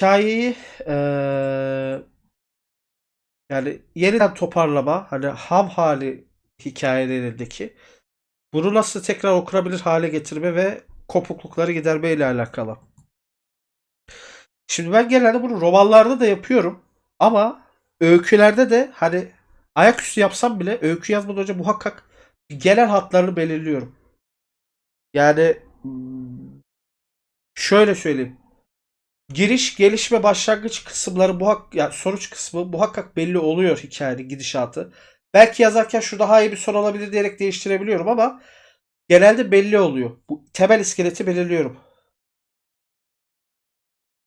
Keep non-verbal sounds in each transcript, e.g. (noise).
hikayeyi eee, yani yeniden toparlama hani ham hali hikayelerindeki bunu nasıl tekrar okunabilir hale getirme ve kopuklukları giderme ile alakalı. Şimdi ben genelde bunu romanlarda da yapıyorum ama öykülerde de hani ayaküstü yapsam bile öykü yazmadan önce muhakkak genel hatlarını belirliyorum. Yani hmm, şöyle söyleyeyim. Giriş, geliş ve başlangıç kısımları muhak yani sonuç kısmı muhakkak belli oluyor hikayenin gidişatı. Belki yazarken şu daha iyi bir son olabilir diyerek değiştirebiliyorum ama genelde belli oluyor. Bu temel iskeleti belirliyorum.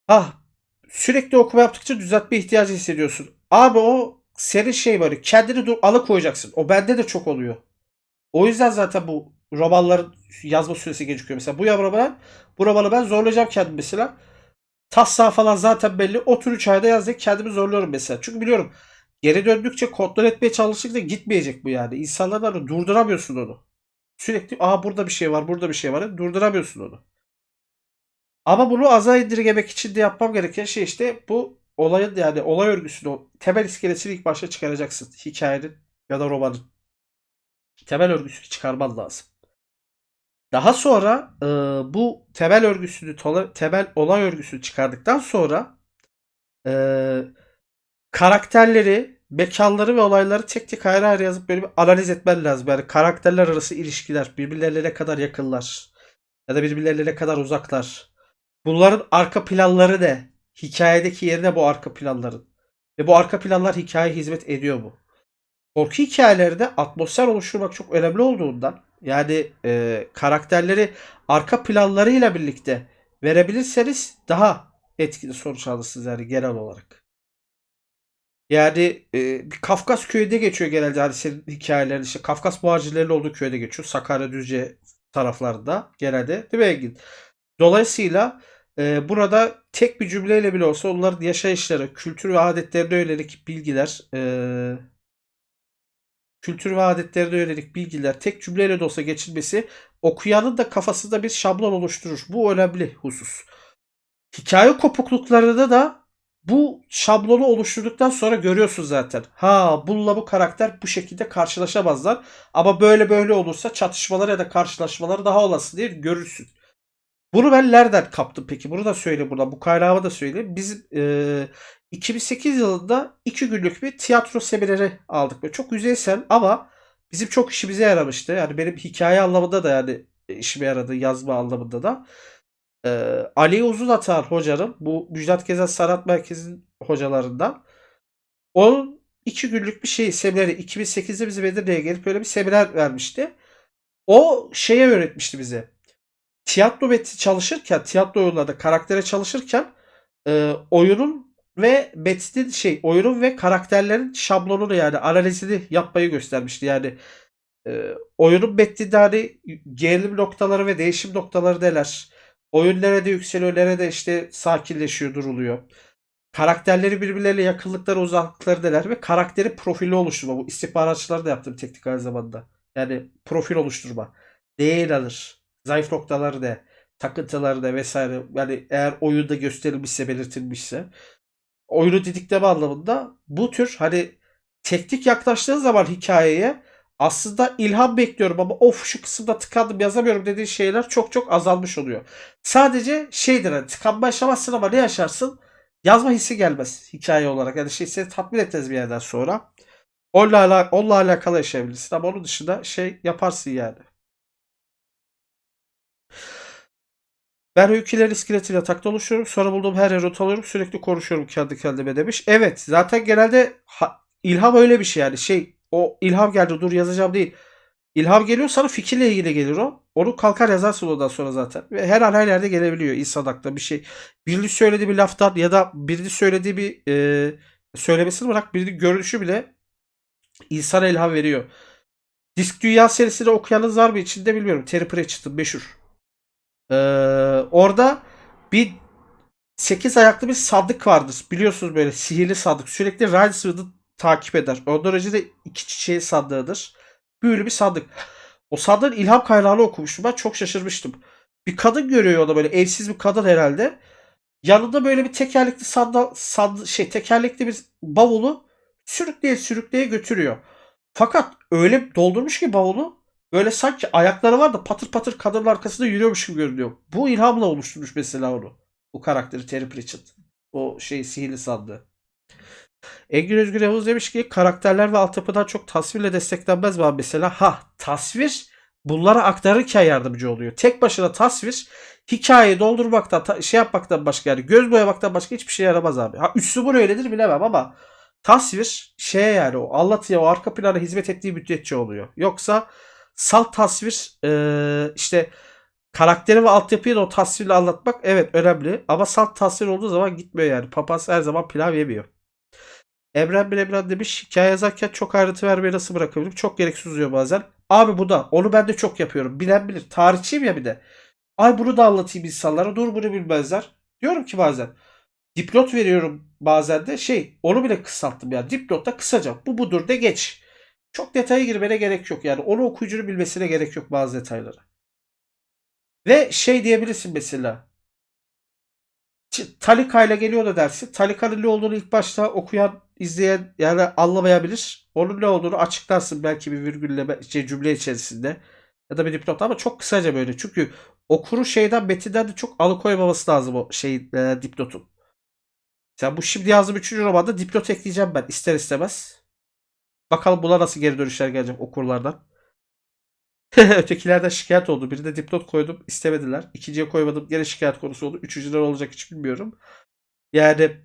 Ah, sürekli okuma yaptıkça düzeltme ihtiyacı hissediyorsun. Abi o senin şey var. Kendini dur alıkoyacaksın. O bende de çok oluyor. O yüzden zaten bu romanların yazma süresi gecikiyor. Mesela bu romanı, bu romanı ben zorlayacağım kendimi mesela. Taslağı falan zaten belli. Otur 3 ayda yazdık. Kendimi zorluyorum mesela. Çünkü biliyorum geri döndükçe kontrol etmeye çalıştıkça gitmeyecek bu yani. İnsanlardan durduramıyorsun onu. Sürekli aa burada bir şey var, burada bir şey var. Durduramıyorsun onu. Ama bunu aza indirgemek için de yapmam gereken şey işte bu olayın yani olay örgüsünü, o temel iskeletini ilk başta çıkaracaksın. Hikayenin ya da romanın. Temel örgüsünü çıkarman lazım. Daha sonra e, bu temel örgüsünü, temel olay örgüsünü çıkardıktan sonra e, karakterleri, mekanları ve olayları tek tek ayrı ayrı yazıp böyle bir analiz etmen lazım. Yani karakterler arası ilişkiler, birbirlerine ne kadar yakınlar ya da birbirlerine ne kadar uzaklar. Bunların arka planları ne? Hikayedeki yerine bu arka planların. Ve bu arka planlar hikayeye hizmet ediyor mu? Korku hikayelerinde atmosfer oluşturmak çok önemli olduğundan yani e, karakterleri arka planlarıyla birlikte verebilirseniz daha etkili sonuç alırsınız yani genel olarak. Yani e, bir Kafkas köyünde geçiyor genelde hani senin hikayelerin işte Kafkas muhacirlerinin olduğu köyde geçiyor. Sakarya Düzce taraflarında genelde değil mi Engin? Dolayısıyla e, burada tek bir cümleyle bile olsa onların yaşayışları, kültür ve adetlerine yönelik bilgiler, e, kültür ve adetlerine yönelik bilgiler tek cümleyle de olsa geçilmesi okuyanın da kafasında bir şablon oluşturur. Bu önemli husus. Hikaye kopukluklarında da bu şablonu oluşturduktan sonra görüyorsun zaten. Ha bununla bu karakter bu şekilde karşılaşamazlar. Ama böyle böyle olursa çatışmalar ya da karşılaşmaları daha olası diye görürsün. Bunu ben nereden kaptım peki? Bunu da söyle burada. Bu kaynağımı da söyleyeyim. Biz e, 2008 yılında iki günlük bir tiyatro semineri aldık. Böyle çok yüzeysel ama bizim çok işimize yaramıştı. Yani benim hikaye anlamında da yani işime yaradı. Yazma anlamında da. E, Ali Uzunatar hocanın bu Müjdat Gezen Sanat Merkezi'nin hocalarından. Onun iki günlük bir şey semineri 2008'de bize Edirne'ye gelip böyle bir seminer vermişti. O şeye öğretmişti bize tiyatro metni çalışırken, tiyatro oyunlarda karaktere çalışırken e, oyunun ve metnin şey, oyunun ve karakterlerin şablonunu yani analizini yapmayı göstermişti. Yani e, oyunun metninde hani gerilim noktaları ve değişim noktaları neler? Oyun nerede yükseliyor, nerede işte sakinleşiyor, duruluyor. Karakterleri birbirleriyle yakınlıkları, uzaklıkları neler ve karakteri profili oluşturma. Bu istihbaratçılar da yaptığım teknik aynı zamanda. Yani profil oluşturma. Neye inanır? zayıf noktaları da takıntıları da vesaire yani eğer oyunda gösterilmişse belirtilmişse oyunu didikleme anlamında bu tür hani teknik yaklaştığın zaman hikayeye aslında ilham bekliyorum ama of şu kısımda tıkandım yazamıyorum dediğin şeyler çok çok azalmış oluyor. Sadece şeydir hani tıkanma yaşamazsın ama ne yaşarsın? Yazma hissi gelmez hikaye olarak. Yani şey seni tatmin etmez bir yerden sonra. Onunla, onunla alakalı yaşayabilirsin ama onun dışında şey yaparsın yani. Ben öyküler iskeletiyle takla oluşuyorum. Sonra bulduğum her yere not alıyorum. Sürekli konuşuyorum kendi kendime demiş. Evet zaten genelde ha, ilham öyle bir şey yani. Şey o ilham geldi dur yazacağım değil. İlham geliyor sana fikirle ilgili gelir o. Onu kalkar yazarsın ondan sonra zaten. Ve her an her yerde gelebiliyor insan aklına bir şey. Birini söylediği bir laftan ya da birini söylediği bir e, söylemesini bırak birinin görünüşü bile insana ilham veriyor. Disk Dünya serisini okuyanınız var mı içinde bilmiyorum. Terry Pratchett'ın meşhur. Ee, orada bir 8 ayaklı bir sadık vardır. Biliyorsunuz böyle sihirli sadık. Sürekli Rileswood'u takip eder. Önce de iki çiçeği sandığıdır. Böyle bir sadık. O sadığın ilham kaynağını okumuştum. Ben çok şaşırmıştım. Bir kadın görüyor orada böyle evsiz bir kadın herhalde. yanında böyle bir tekerlekli sandal, sand, şey tekerlekli bir bavulu sürükleye sürükleye götürüyor. Fakat öyle doldurmuş ki bavulu böyle sanki ayakları var da patır patır kadının arkasında yürüyormuş gibi görünüyor. Bu ilhamla oluşturmuş mesela onu. Bu karakteri Terry Pratchett. O şey sihirli sandığı. Engin Özgür Yavuz demiş ki karakterler ve altyapıdan çok tasvirle desteklenmez mi mesela? Ha tasvir bunlara aktarırken yardımcı oluyor. Tek başına tasvir hikayeyi doldurmaktan ta- şey yapmaktan başka yani göz boyamaktan başka hiçbir şey yaramaz abi. Ha üslubu öyledir bilemem ama tasvir şeye yani o anlatıya o arka plana hizmet ettiği müddetçe oluyor. Yoksa salt tasvir eee, işte karakteri ve altyapıyı da o tasvirle anlatmak evet önemli ama salt tasvir olduğu zaman gitmiyor yani. Papaz her zaman pilav yemiyor. Emren bir Emren demiş hikaye yazarken çok ayrıntı vermeyi nasıl bırakabilirim? Çok gereksiz oluyor bazen. Abi bu da onu ben de çok yapıyorum. Bilen bilir. Tarihçiyim ya bir de. Ay bunu da anlatayım insanlara. Dur bunu bilmezler. Diyorum ki bazen. Dipnot veriyorum bazen de şey onu bile kısalttım ya. Dipnotta kısaca bu budur de geç. Çok detaya girmene gerek yok yani. Onu okuyucunun bilmesine gerek yok bazı detayları. Ve şey diyebilirsin mesela. Talika ile geliyor da dersin. Talika'nın ne olduğunu ilk başta okuyan, izleyen yani anlamayabilir. Onun ne olduğunu açıklarsın belki bir virgülle şey, cümle içerisinde. Ya da bir dipnot ama çok kısaca böyle. Çünkü okuru şeyden metinden de çok alıkoymaması lazım o şey e, dipnotun. Sen bu şimdi yazdığım 3. romanda dipnot ekleyeceğim ben ister istemez. Bakalım buna nasıl geri dönüşler gelecek okurlardan. (laughs) Ötekilerden şikayet oldu. Birine dipnot koydum istemediler. İkinciye koymadım gene şikayet konusu oldu. Üçüncüler olacak hiç bilmiyorum. Yani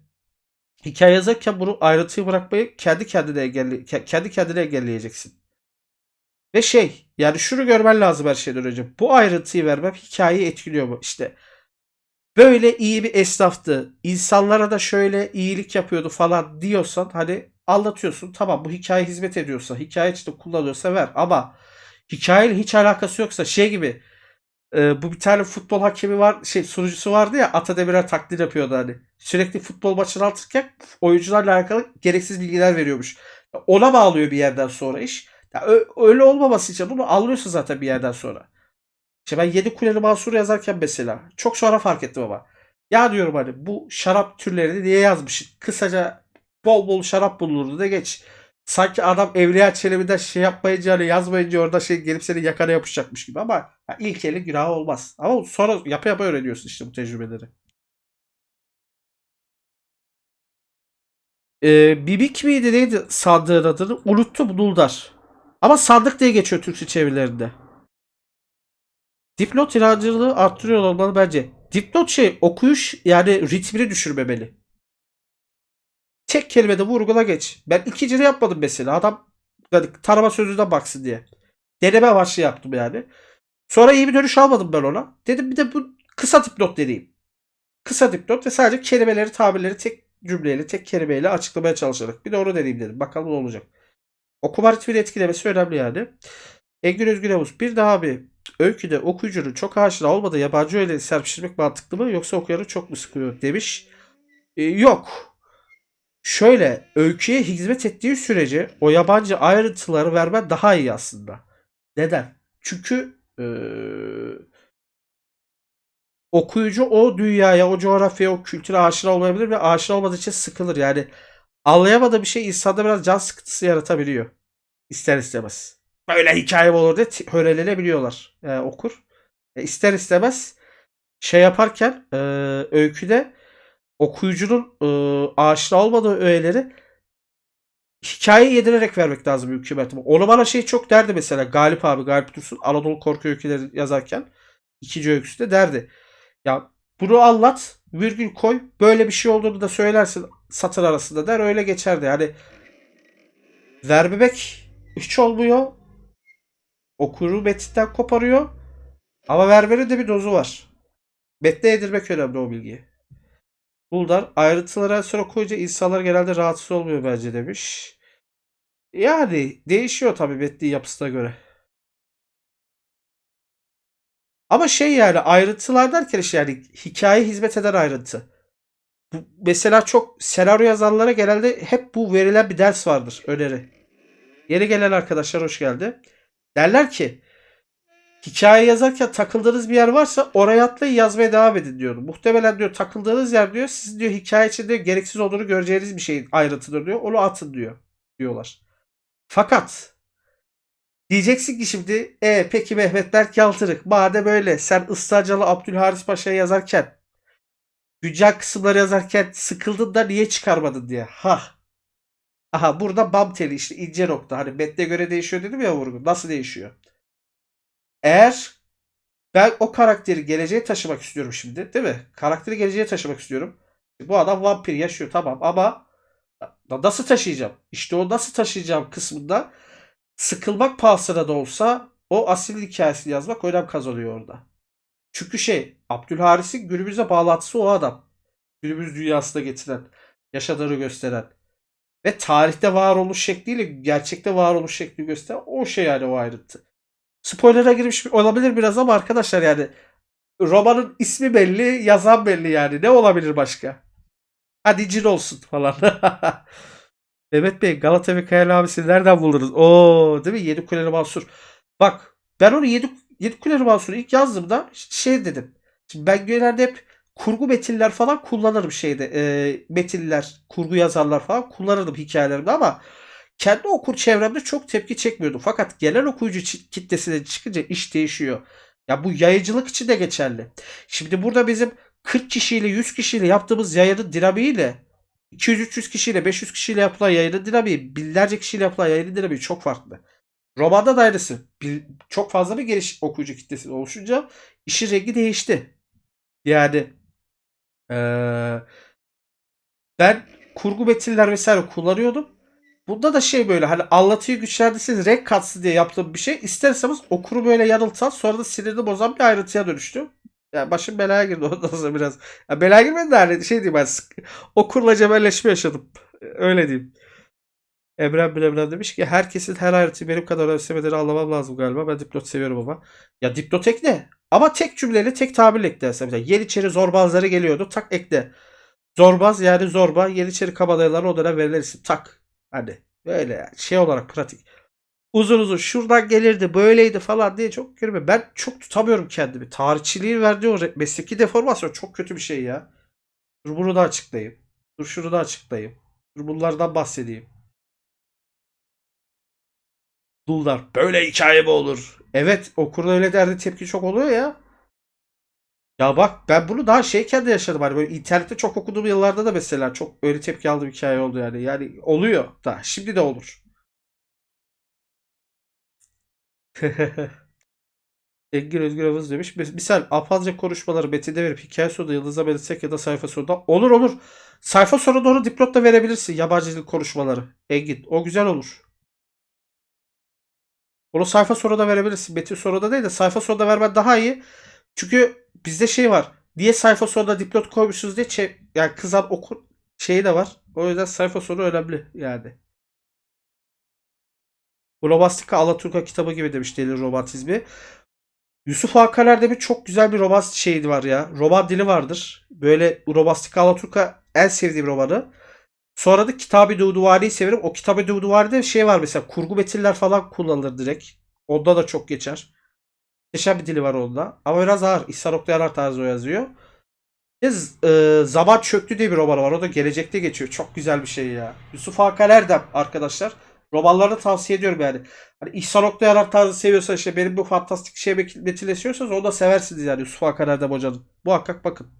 hikaye yazarken bunu ayrıntıyı bırakmayı kendi kendine engelli ke- kendi kendine engelleyeceksin. Ve şey yani şunu görmen lazım her şeyden önce. Bu ayrıntıyı vermem hikayeyi etkiliyor mu? İşte böyle iyi bir esnaftı. insanlara da şöyle iyilik yapıyordu falan diyorsan hani anlatıyorsun. Tamam bu hikaye hizmet ediyorsa, hikaye de kullanıyorsa ver. Ama hikayeyle hiç alakası yoksa şey gibi e, bu bir tane futbol hakemi var, şey sunucusu vardı ya Ata Demirer taklit yapıyordu hani. Sürekli futbol maçını anlatırken oyuncularla alakalı gereksiz bilgiler veriyormuş. Ona bağlıyor bir yerden sonra iş. Ya öyle olmaması için bunu anlıyorsun zaten bir yerden sonra. İşte ben Yedi Kuleli Mansur yazarken mesela çok sonra fark ettim ama. Ya diyorum hani bu şarap türlerini niye yazmışsın? Kısaca bol bol şarap bulunurdu da geç. Sanki adam Evliya Çelebi'den şey yapmayınca hani yazmayınca orada şey gelip seni yakana yapışacakmış gibi ama ya ilk eli günahı olmaz. Ama sonra yapa yapa öğreniyorsun işte bu tecrübeleri. Ee, Bibik miydi neydi sandığın adını? Unuttum Nuldar. Ama sandık diye geçiyor Türkçe çevirilerinde. Dipnot inancını arttırıyor olmalı bence. Dipnot şey okuyuş yani ritmini düşürmemeli. Tek kelimede vurgula geç. Ben ikincini yapmadım mesela. Adam yani tarama sözüne baksın diye. Deneme amaçlı yaptım yani. Sonra iyi bir dönüş almadım ben ona. Dedim bir de bu kısa dipnot deneyeyim. Kısa dipnot ve sadece kelimeleri, tabirleri tek cümleyle, tek kelimeyle açıklamaya çalışarak. Bir de onu deneyeyim dedim. Bakalım ne olacak. Okuma ritmini etkilemesi önemli yani. Engin Özgür Yavuz. Bir daha bir öyküde okuyucunun çok aşina olmadığı yabancı öyle serpiştirmek mantıklı mı yoksa okuyanı çok mu sıkıyor demiş. Ee, yok. Şöyle öyküye hizmet ettiği sürece o yabancı ayrıntıları vermen daha iyi aslında. Neden? Çünkü eee, okuyucu o dünyaya, o coğrafyaya, o kültüre aşina olmayabilir ve aşina olmadığı için sıkılır. Yani anlayamadığı bir şey insanda biraz can sıkıntısı yaratabiliyor. İster istemez. Böyle hikaye mi olur diye hörelenebiliyorlar e, okur. E, ister istemez şey yaparken e, öyküde okuyucunun e, aşina olmadığı öğeleri hikaye yedirerek vermek lazım hükümetime. Onu bana şey çok derdi mesela Galip abi Galip Dursun Anadolu korku öyküleri yazarken ikinci öyküsünde derdi. Ya bunu anlat virgül koy böyle bir şey olduğunu da söylersin satır arasında der öyle geçerdi. Yani vermemek hiç olmuyor. Okuru metinden koparıyor. Ama vermenin de bir dozu var. Metne yedirmek önemli o bilgiyi. Buldar ayrıntılara sonra koyunca insanlar genelde rahatsız olmuyor bence demiş. Yani değişiyor tabii metnin yapısına göre. Ama şey yani ayrıntılar derken işte yani hikaye hizmet eden ayrıntı. Bu, mesela çok senaryo yazarlara genelde hep bu verilen bir ders vardır öneri. Yeni gelen arkadaşlar hoş geldi. Derler ki hikaye yazarken takıldığınız bir yer varsa oraya atlayın yazmaya devam edin diyor. Muhtemelen diyor takıldığınız yer diyor sizin diyor hikaye içinde gereksiz olduğunu göreceğiniz bir şeyin ayrıntıdır diyor. Onu atın diyor diyorlar. Fakat diyeceksin ki şimdi e peki Mehmet Berk Yaltırık madem öyle sen Islancalı Abdülharis Paşa'ya yazarken güncel kısımları yazarken sıkıldın da niye çıkarmadın diye. Ha. Aha burada bam teli işte ince nokta. Hani metne göre değişiyor dedim ya vurgu. Nasıl değişiyor? Eğer ben o karakteri geleceğe taşımak istiyorum şimdi değil mi? Karakteri geleceğe taşımak istiyorum. Bu adam vampir yaşıyor tamam ama na- nasıl taşıyacağım? İşte o nasıl taşıyacağım kısmında sıkılmak pahasına da olsa o asil hikayesini yazmak önem kazanıyor orada. Çünkü şey Abdülharis'in günümüze bağlantısı o adam. Günümüz dünyasına getiren, yaşadığını gösteren ve tarihte varoluş şekliyle gerçekte varoluş şekli gösteren o şey yani o ayrıntı. Spoiler'a girmiş olabilir biraz ama arkadaşlar yani romanın ismi belli, yazan belli yani. Ne olabilir başka? Hadi cin olsun falan. (laughs) Mehmet Bey Galata ve Kayal abisi nereden buldunuz? Oo değil mi? Yedi Kuleli Mansur. Bak ben onu Yedi, Yedi Kuleli Mansur'u ilk yazdığımda şey dedim. Şimdi ben genelde hep kurgu metiller falan kullanırım şeyde. E, metiller, kurgu yazarlar falan kullanırdım hikayelerimde ama kendi okur çevremde çok tepki çekmiyordum. Fakat genel okuyucu kitlesine çıkınca iş değişiyor. Ya bu yayıcılık için de geçerli. Şimdi burada bizim 40 kişiyle 100 kişiyle yaptığımız yayının dinamiğiyle 200-300 kişiyle 500 kişiyle yapılan yayının dinamiği binlerce kişiyle yapılan yayının dinamiği çok farklı. Romanda da aynısı. Çok fazla bir geniş okuyucu kitlesi oluşunca işin rengi değişti. Yani eee, ben kurgu metinler vesaire kullanıyordum. Bunda da şey böyle hani anlatıyı güçlendirseniz renk katsın diye yaptığım bir şey. İsterseniz okuru böyle yanıltan sonra da sinirini bozan bir ayrıntıya dönüştü. Yani başım belaya girdi (laughs) ondan sonra biraz. Ya belaya girmedi de hani şey diyeyim ben sık- okurla cebelleşme yaşadım. Öyle diyeyim. Emren Bilemren demiş ki herkesin her ayrıntıyı benim kadar önemsemediğini anlamam lazım galiba. Ben dipnot seviyorum ama. Ya dipnot ekle. Ama tek cümleyle tek tabirle eklersen. Mesela Yeniçeri zorbazları geliyordu. Tak ekle. Zorbaz yani zorba. Yeniçeri kabadayıları o dönem verilen isim. Tak. Hani böyle. Şey olarak pratik. Uzun uzun şuradan gelirdi böyleydi falan diye çok girme. Ben çok tutamıyorum kendimi. Tarihçiliğin verdiği o mesleki deformasyon çok kötü bir şey ya. Dur bunu da açıklayayım. Dur şunu da açıklayayım. Dur bunlardan bahsedeyim. Dullar böyle hikaye mi olur? Evet okurda öyle derdi tepki çok oluyor ya. Ya bak ben bunu daha şeyken de yaşadım. Hani böyle internette çok okuduğum yıllarda da mesela çok öyle tepki aldığım hikaye oldu yani. Yani oluyor da şimdi de olur. (laughs) Engin Özgür Havuz demiş. Mis- Misal apazca konuşmaları metinde verip hikaye sonunda yıldıza belirtsek ya da sayfa sonunda. Olur olur. Sayfa sonunda onu dipnot da verebilirsin. Yabancı dil konuşmaları. Engin. O güzel olur. Onu sayfa sonunda verebilirsin. Metin sonunda değil de sayfa sonunda vermen daha iyi. Çünkü bizde şey var. Niye sayfa sonunda dipnot koymuşsunuz diye çe- yani kızan okur şeyi de var. O yüzden sayfa sonu önemli yani. Bu Robastika Alaturka kitabı gibi demiş deli romantizmi. Yusuf Akaler de bir çok güzel bir roman şeyi var ya. Roman dili vardır. Böyle bu Robastika Alaturka en sevdiğim romanı. Sonra da Kitab-ı Duvari'yi severim. O Kitab-ı şey var mesela kurgu metinler falan kullanılır direkt. Onda da çok geçer. Muhteşem bir dili var onda. Ama biraz ağır. İhsan Oktayanar tarzı o yazıyor. Bir e, Zaman Çöktü diye bir roman var. O da gelecekte geçiyor. Çok güzel bir şey ya. Yusuf Hakan Erdem arkadaşlar. Romanlarını tavsiye ediyorum yani. Hani İhsan Oktayanar tarzı seviyorsan işte benim bu fantastik şey metinleşiyorsanız onu da seversiniz yani Yusuf Hakan Erdem hocanın. Muhakkak bakın.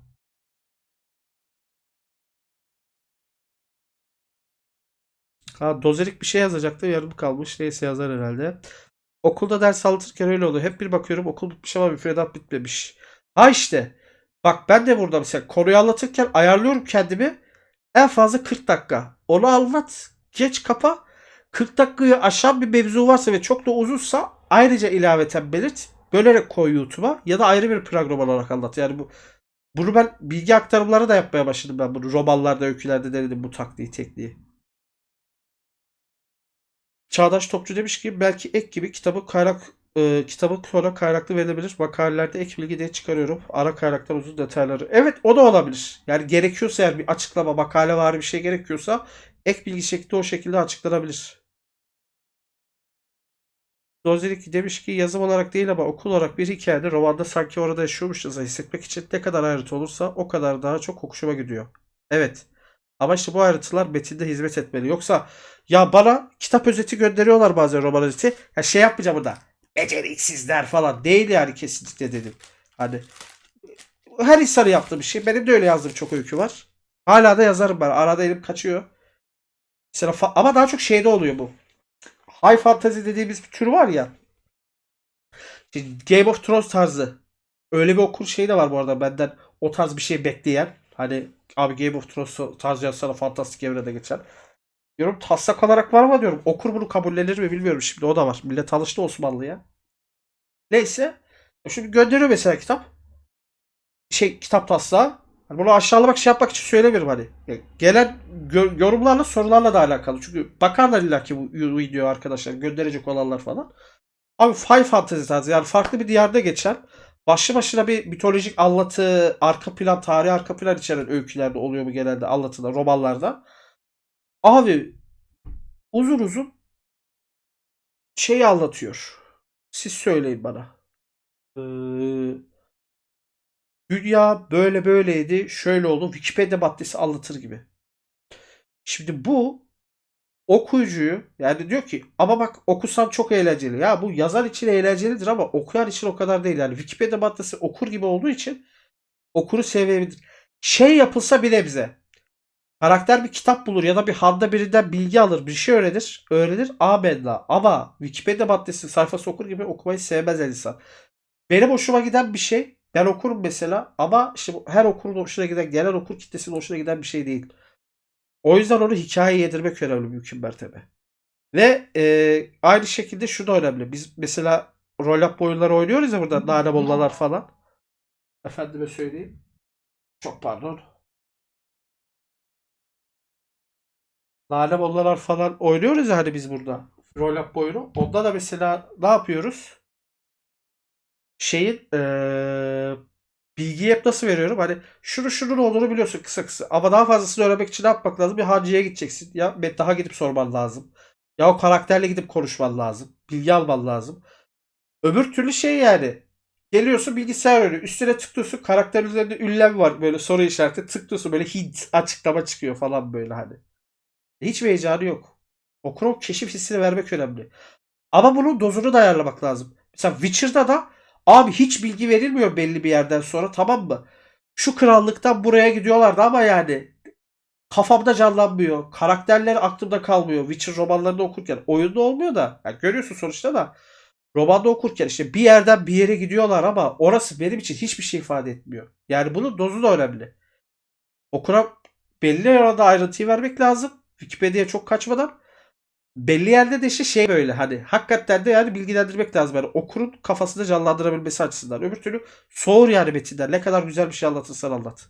Ha, dozerik bir şey yazacaktı. Yarım kalmış. Neyse yazar herhalde. Okulda ders anlatırken öyle oluyor. Hep bir bakıyorum okul bitmiş ama müfredat bitmemiş. Ha işte. Bak ben de burada mesela konuyu anlatırken ayarlıyorum kendimi. En fazla 40 dakika. Onu anlat. Geç kapa. 40 dakikayı aşan bir mevzu varsa ve çok da uzunsa ayrıca ilaveten belirt. Bölerek koy YouTube'a ya da ayrı bir program olarak anlat. Yani bu bunu ben bilgi aktarımları da yapmaya başladım ben bunu. Romanlarda, öykülerde denedim bu taktiği, tekniği. Çağdaş Topçu demiş ki belki ek gibi kitabı kaynak e, kitabı sonra kaynaklı verilebilir. Makalelerde ek bilgi diye çıkarıyorum. Ara kaynaklar uzun detayları. Evet o da olabilir. Yani gerekiyorsa eğer bir açıklama makale var bir şey gerekiyorsa ek bilgi şeklinde o şekilde açıklanabilir. Dozelik demiş ki yazım olarak değil ama okul olarak bir hikayede romanda sanki orada yaşıyormuşuz hissetmek için ne kadar ayrıntı olursa o kadar daha çok hoşuma gidiyor. Evet. Ama işte bu ayrıntılar metinde hizmet etmeli. Yoksa ya bana kitap özeti gönderiyorlar bazen roman özeti. Ya şey yapmayacağım burada. Beceriksizler falan. Değil yani kesinlikle dedim. Hani her insanın yaptığı bir şey. Benim de öyle yazdığım çok öykü var. Hala da yazarım ben. Arada elim kaçıyor. Mesela ama daha çok şeyde oluyor bu. High fantasy dediğimiz bir tür var ya. Game of Thrones tarzı. Öyle bir okur şey de var bu arada benden o tarz bir şey bekleyen. Hani abi Game of Thrones tarzı yazsana fantastik evrede geçen. Diyorum taslak olarak var ama diyorum okur bunu kabullenir mi bilmiyorum şimdi o da var. Millet alıştı Osmanlı'ya. Neyse. Şimdi gönderiyor mesela kitap. Şey kitap taslağı. Hani bunu aşağılamak şey yapmak için söylemiyorum hani. Ya, Gelen yorumlarla sorularla da alakalı. Çünkü bakarlar illa ki bu video arkadaşlar gönderecek olanlar falan. Abi Five Fantasy tarzı yani farklı bir diyarda geçen başlı başına bir mitolojik anlatı, arka plan, tarih arka plan içeren öykülerde oluyor bu genelde anlatıda, romanlarda. Abi uzun uzun şeyi anlatıyor. Siz söyleyin bana. Ee, dünya böyle böyleydi, şöyle oldu. Wikipedia maddesi anlatır gibi. Şimdi bu okuyucuyu yani diyor ki ama bak okusan çok eğlenceli. Ya bu yazar için eğlencelidir ama okuyan için o kadar değil. Yani Wikipedia maddesi okur gibi olduğu için okuru sevmeyebilir. Şey yapılsa bile bize karakter bir kitap bulur ya da bir handa birinden bilgi alır bir şey öğrenir. Öğrenir amenna. Ama Wikipedia maddesi sayfası okur gibi okumayı sevmez insan. Benim hoşuma giden bir şey ben okurum mesela ama işte her okurun hoşuna giden genel okur kitlesinin hoşuna giden bir şey değil. O yüzden onu hikayeye yedirmek önemli mümkün mertebe. Ve e, aynı şekilde şu da önemli. Biz mesela rol oyunları oynuyoruz ya burada. Nane bollalar falan. Efendime söyleyeyim. Çok pardon. Nane bollalar falan oynuyoruz ya hani biz burada. Rol oyunu. Onda da mesela ne yapıyoruz? Şeyin eee bilgiyi hep nasıl veriyorum? Hani şunu şunun olduğunu biliyorsun kısa kısa. Ama daha fazlasını öğrenmek için ne yapmak lazım? Bir hancıya gideceksin. Ya daha gidip sorman lazım. Ya o karakterle gidip konuşman lazım. Bilgi alman lazım. Öbür türlü şey yani. Geliyorsun bilgisayar önü. Üstüne tıklıyorsun. Karakter üzerinde ünlem var. Böyle soru işareti. Tıklıyorsun böyle hint açıklama çıkıyor falan böyle hani. Hiç heyecanı yok. Okurun keşif hissini vermek önemli. Ama bunun dozunu da ayarlamak lazım. Mesela Witcher'da da abi hiç bilgi verilmiyor belli bir yerden sonra tamam mı? Şu krallıktan buraya gidiyorlardı ama yani kafamda canlanmıyor. Karakterler aklımda kalmıyor. Witcher romanlarını okurken. Oyunda olmuyor da. Yani görüyorsun sonuçta da. Romanda okurken işte bir yerden bir yere gidiyorlar ama orası benim için hiçbir şey ifade etmiyor. Yani bunun dozu da önemli. Okura belli oranda ayrıntıyı vermek lazım. Wikipedia'ya çok kaçmadan. Belli yerde de işte şey böyle hani hakikaten de yani bilgilendirmek lazım. Yani okurun kafasında canlandırabilmesi açısından. Öbür türlü soğur yani metinden. Ne kadar güzel bir şey anlatırsan anlat.